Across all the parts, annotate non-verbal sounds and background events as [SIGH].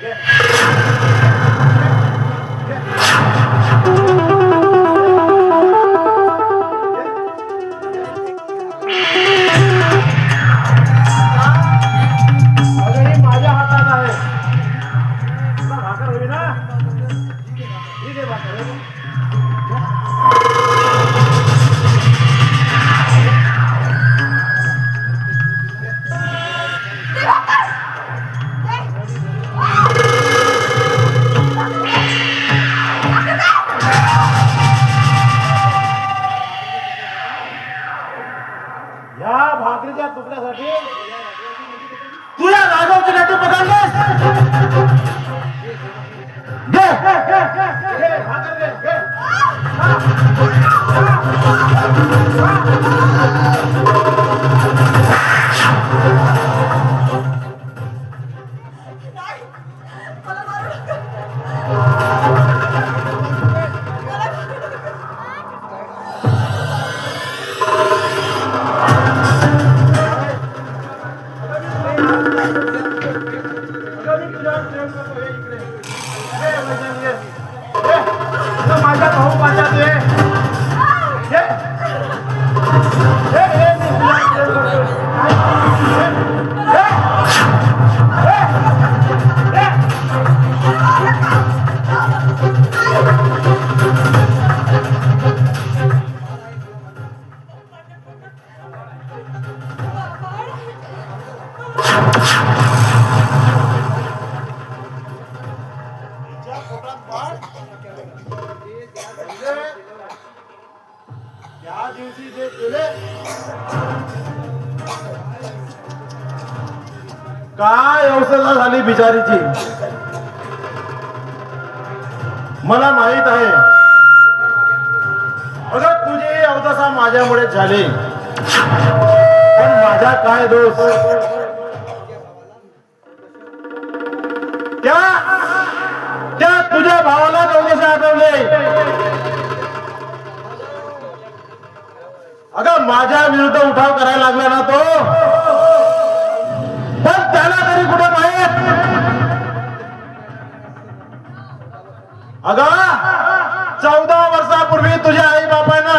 अगं या भाकरीच्या तुकड्यासाठी. तुला राघवची नाटी पकडलेस माझ्या भाऊ पाशात ये. केले काय अवस्था झाली बिचारीची? मला माहीत आहे. अगं तुझी अवदशा माझ्यामुळे झाली. पण माझा काय दोष? त्या त्या तुझ्या भावाला अवदशा आठवले अगं माझ्या विरुद्ध उठाव करायला लागला ना तो. पण त्याला तरी कुठे माहीत? अग चौदा वर्षापूर्वी तुझ्या आई बापांना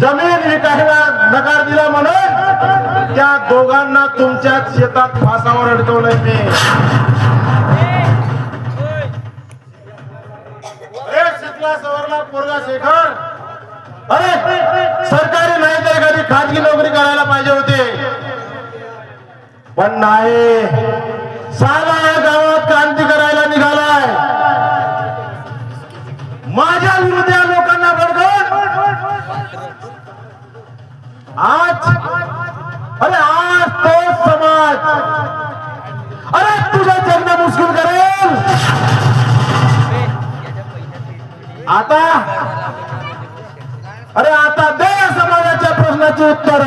जमीन विकायला नकार दिला म्हणून त्या दोघांना तुमच्या शेतात फासावर अडकवलंय मी. सवरला पोरगा शेखर. अरे सरकारी नाही तर एखादी खाजगी नोकरी करायला पाहिजे होती. पण नाही. साधा या गावात क्रांती करायला निघालाय. माझ्या विरुद्ध या लोकांना भडकवून. आज अरे आज तो समाज अरे तुझा जगणं मुश्किल करेल. आता अरे आता दे समाजाच्या प्रश्नाची उत्तर.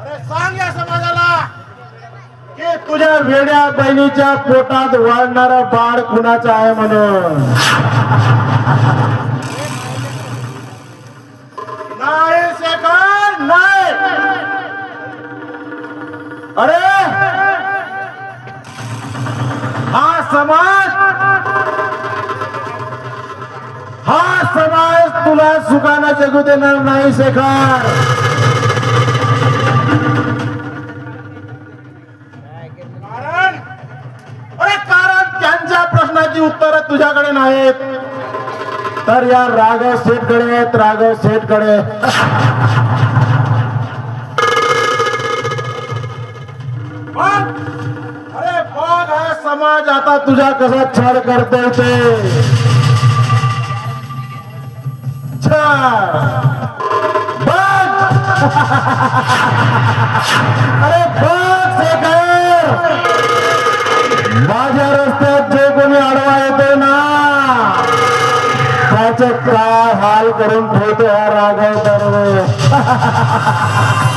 अरे सांग या समाजाला. की तुझ्या वेड्या बहिणीच्या पोटात वाढणारा बाळ कुणाचा आहे म्हणून? नाही. अरे! हा समाज तुला सुखानं जगू देणार नाही शेखर. कारण? अरे कारण त्यांच्या प्रश्नाची उत्तर तुझ्याकडे नाहीत. तर या राघव सेठकडे आहेत राघव सेठकडे. बघ, अरे बघ हा समाज आता तुझ्या कसा छळ करतोय ते? बघ [LAUGHS] अरे बघ शेखर माझ्या रस्त्यात जे कोणी आडवा येतो ना त्याचे काय हाल करून ठेवतो हा राघव दरवे [LAUGHS]